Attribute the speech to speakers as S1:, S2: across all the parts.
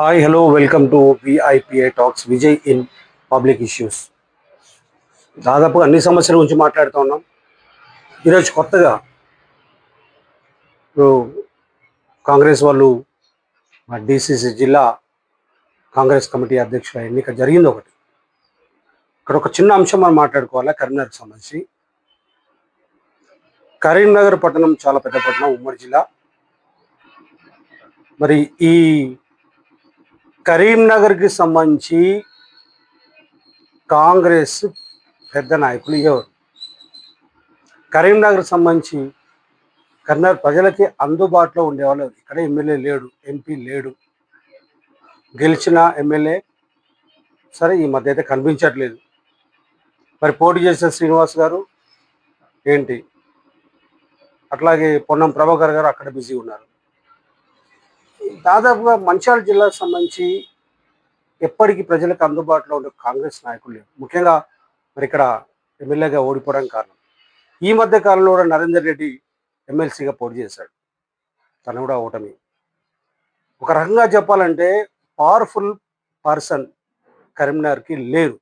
S1: Hi hello welcome to VIPI talks Vijay in public issues దాదాపు అన్ని సమస్యల గురించి మాట్లాడుతూ ఉన్నాం. ఈరోజు కొత్తగా ఇప్పుడు కాంగ్రెస్ వాళ్ళు మా డిసిసి జిల్లా కాంగ్రెస్ కమిటీ అధ్యక్షుల ఎన్నిక జరిగింది ఒకటి. ఇక్కడ ఒక చిన్న అంశం మనం మాట్లాడుకోవాలా కరీంనగర్ సంబంధించి. కరీంనగర్ పట్టణం చాలా పెద్ద పట్టణం ఉమ్మడి జిల్లా. మరి ఈ కరీంనగర్కి సంబంధించి కాంగ్రెస్ పెద్ద నాయకులు ఎవరు? కరీంనగర్ సంబంధించి కరీంనగర్ ప్రజలకి అందుబాటులో ఉండేవాళ్ళు ఇక్కడ ఎమ్మెల్యే లేడు ఎంపీ లేడు. గెలిచిన ఎమ్మెల్యే సరే ఈ మధ్య అయితే కనిపించట్లేదు. మరి పోటీ చేసిన శ్రీనివాస్ గారు ఏంటి? అట్లాగే పొన్నం ప్రభాకర్ గారు అక్కడ బిజీ ఉన్నారు. దాదాపుగా మంచిర్యాల జిల్లాకు సంబంధించి ఎప్పటికీ ప్రజలకు అందుబాటులో ఉండే కాంగ్రెస్ నాయకులు లేరు. ముఖ్యంగా మరి ఇక్కడ ఎమ్మెల్యేగా ఓడిపోవడం కారణం. ఈ మధ్య కాలంలో కూడా నరేందర్ రెడ్డి ఎమ్మెల్సీగా పోటీ చేశాడు. తను కూడా ఓటమి. ఒక రకంగా చెప్పాలంటే పవర్ఫుల్ పర్సన్ కరీంనగర్కి లేరు.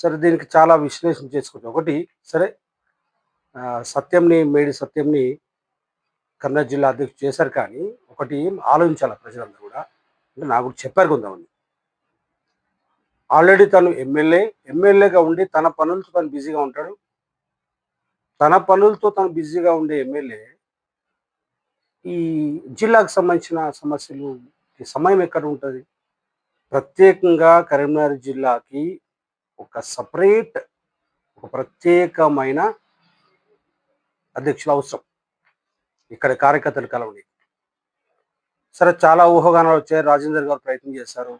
S1: సరే దీనికి చాలా విశ్లేషణ చేసుకోవచ్చు ఒకటి సరే సత్యంని మేడి సత్యంని కన్నడ జిల్లా అధ్యక్షుడు చేశారు కానీ ఒకటి ఆలోచించాలి ప్రజలందరూ కూడా. అంటే నాకు కూడా చెప్పారు కొంతమంది. ఆల్రెడీ తను ఎమ్మెల్యే ఎమ్మెల్యేగా ఉండి తన పనులతో తను బిజీగా ఉంటాడు. తన పనులతో తను బిజీగా ఉండే ఎమ్మెల్యే ఈ జిల్లాకు సంబంధించిన సమస్యలు సమయం ఎక్కడ ఉంటుంది? ప్రత్యేకంగా కరీంనగర్ జిల్లాకి ఒక సపరేట్ ఒక ప్రత్యేకమైన అధ్యక్షులు అవసరం. ఇక్కడ కార్యకర్తలు కలవని సరే చాలా ఊహాగానాలు వచ్చాయి. రాజేందర్ గారు ప్రయత్నం చేశారు.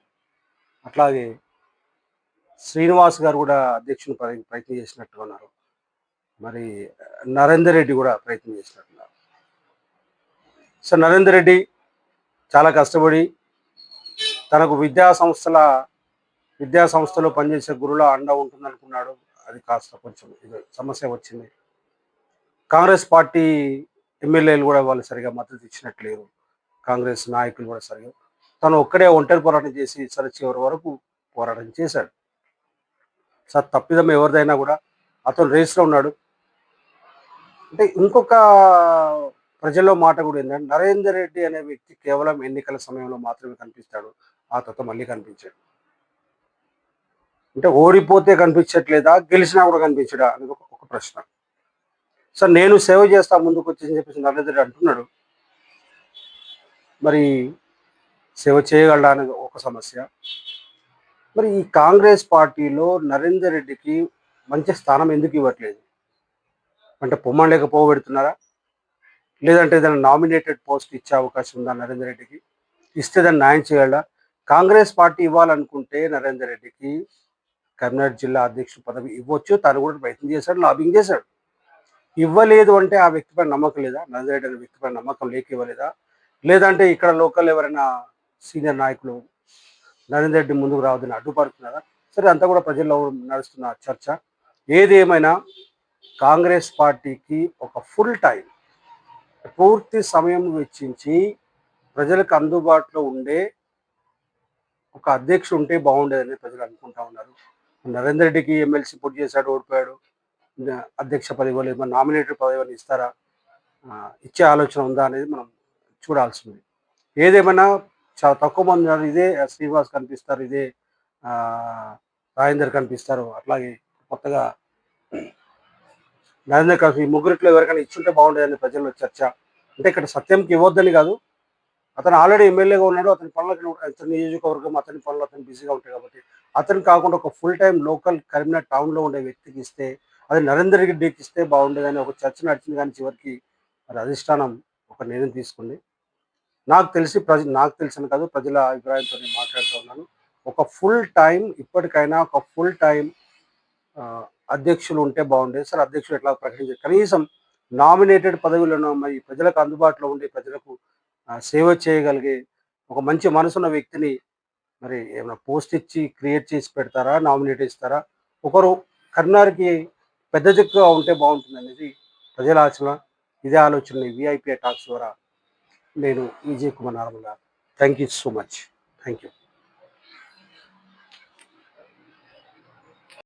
S1: అట్లాగే శ్రీనివాస్ గారు కూడా అధ్యక్షుని ప్రయత్నం చేసినట్టుగా ఉన్నారు. మరి నరేందర్ రెడ్డి కూడా ప్రయత్నం చేసినట్టున్నారు సో నరేందర్ రెడ్డి చాలా కష్టపడి తనకు విద్యా సంస్థల విద్యా సంస్థలో పనిచేసే గురువుల అండ ఉంటుంది అనుకున్నాడు అది కాస్త కొంచెం ఇది సమస్య వచ్చింది. కాంగ్రెస్ పార్టీ ఎమ్మెల్యేలు కూడా వాళ్ళు సరిగా మద్దతు ఇచ్చినట్లేరు కాంగ్రెస్ నాయకులు కూడా సరిగా తను ఒక్కడే ఒంటరి పోరాటం చేసి సరే చివరి వరకు పోరాటం చేశాడు. సార్ తప్పిదం ఎవరిదైనా కూడా అతను రేస్లో ఉన్నాడు. అంటే ఇంకొక ప్రజల్లో మాట కూడా ఏంటంటే నరేందర్ రెడ్డి అనే వ్యక్తి కేవలం ఎన్నికల సమయంలో మాత్రమే కనిపిస్తాడు. ఆ తర్వాత మళ్ళీ కనిపించాడు. అంటే ఓడిపోతే కనిపించట్లేదా గెలిచినా కూడా కనిపించడా అనేది ఒక ఒక ప్రశ్న. సార్ నేను సేవ చేస్తా ముందుకు వచ్చి అని చెప్పేసి నరేంద్ర అంటున్నాడు. మరి సేవ చేయగలడానికి ఒక సమస్య. మరి ఈ కాంగ్రెస్ పార్టీలో నరేందర్ రెడ్డికి మంచి స్థానం ఎందుకు ఇవ్వట్లేదు? అంటే పొమ్మలేక పోబెడుతున్నారా లేదంటే ఏదైనా నామినేటెడ్ పోస్ట్ ఇచ్చే అవకాశం ఉందా నరేందర్ రెడ్డికి? ఇస్తే దాన్ని న్యాయం చేయాలా కాంగ్రెస్ పార్టీ ఇవ్వాలనుకుంటే నరేందర్ రెడ్డికి కరీంనగర్ జిల్లా అధ్యక్షుడు పదవి ఇవ్వచ్చు. తను కూడా ప్రయత్నం చేశాడు లాబింగ్ చేశాడు. ఇవ్వలేదు అంటే ఆ వ్యక్తిపై నమ్మకం లేదా? నరేందర్ రెడ్డి అనే వ్యక్తిపై నమ్మకం లేక ఇవ్వలేదా? లేదంటే ఇక్కడ లోకల్ ఎవరైనా సీనియర్ నాయకులు నరేంద్ర రెడ్డి ముందుకు రావద్దని అడ్డుపడుతున్నారా? సరే అంతా కూడా ప్రజల్లో నడుస్తున్న చర్చ. ఏది ఏమైనా కాంగ్రెస్ పార్టీకి ఒక ఫుల్ టైం పూర్తి సమయం వెచ్చించి ప్రజలకు అందుబాటులో ఉండే ఒక అధ్యక్షుడు ఉంటే బాగుండేదని ప్రజలు అనుకుంటా ఉన్నారు. నరేందర్ రెడ్డికి ఎమ్మెల్సీ పోటీ చేశాడు ఓడిపోయాడు. అధ్యక్ష పదవి ఏమైనా నామినేటెడ్ పదవి ఇస్తారా? ఇచ్చే ఆలోచన ఉందా అనేది మనం చూడాల్సింది. ఏదేమైనా చాలా తక్కువ మంది ఇదే శ్రీనివాస్ కనిపిస్తారు ఇదే రాజేందర్ కనిపిస్తారు అట్లాగే కొత్తగా నరేంద్ర కలిసి ఈ ముగ్గురిట్లో ఎవరికైనా ఇచ్చుంటే బాగుండేదని ప్రజల్లో చర్చ. అంటే ఇక్కడ సత్యంకి ఇవ్వద్దని కాదు. అతను ఆల్రెడీ ఎమ్మెల్యేగా ఉన్నాడు అతని పనులకు అతని నియోజకవర్గం అతని పనులు అతను బిజీగా ఉంటాయి కాబట్టి అతను కాకుండా ఒక ఫుల్ టైం లోకల్ కరీంనగర్ టౌన్లో ఉండే వ్యక్తికి ఇస్తే అది నరేందర్ రెడ్డికి ఇస్తే బాగుండేదని ఒక చర్చ నడిచింది కానీ చివరికి మరి అధిష్టానం ఒక నిర్ణయం తీసుకుంది. నాకు తెలిసి ప్రజ నాకు తెలిసిన కాదు ప్రజల అభిప్రాయంతో నేను మాట్లాడుతూ ఉన్నాను. ఒక ఫుల్ టైం ఇప్పటికైనా ఒక ఫుల్ టైం అధ్యక్షులు ఉంటే బాగుండేది. సార్ అధ్యక్షులు ఎట్లా ప్రకటించారు కనీసం నామినేటెడ్ పదవులను మరి ప్రజలకు అందుబాటులో ఉండి ప్రజలకు సేవ చేయగలిగే ఒక మంచి మనసున్న వ్యక్తిని మరి ఏమైనా పోస్ట్ ఇచ్చి క్రియేట్ చేసి పెడతారా నామినేట్ ఇస్తారా ఒకరు కర్నార్కి పెద్ద దిక్కుగా ఉంటే బాగుంటుంది అనేది ప్రజల ఆలోచన ఇదే ఆలోచన విఐపి టాక్స్ ద్వారా నేను విజయ్ కుమార్ నార్మల్గా thank you so much thank you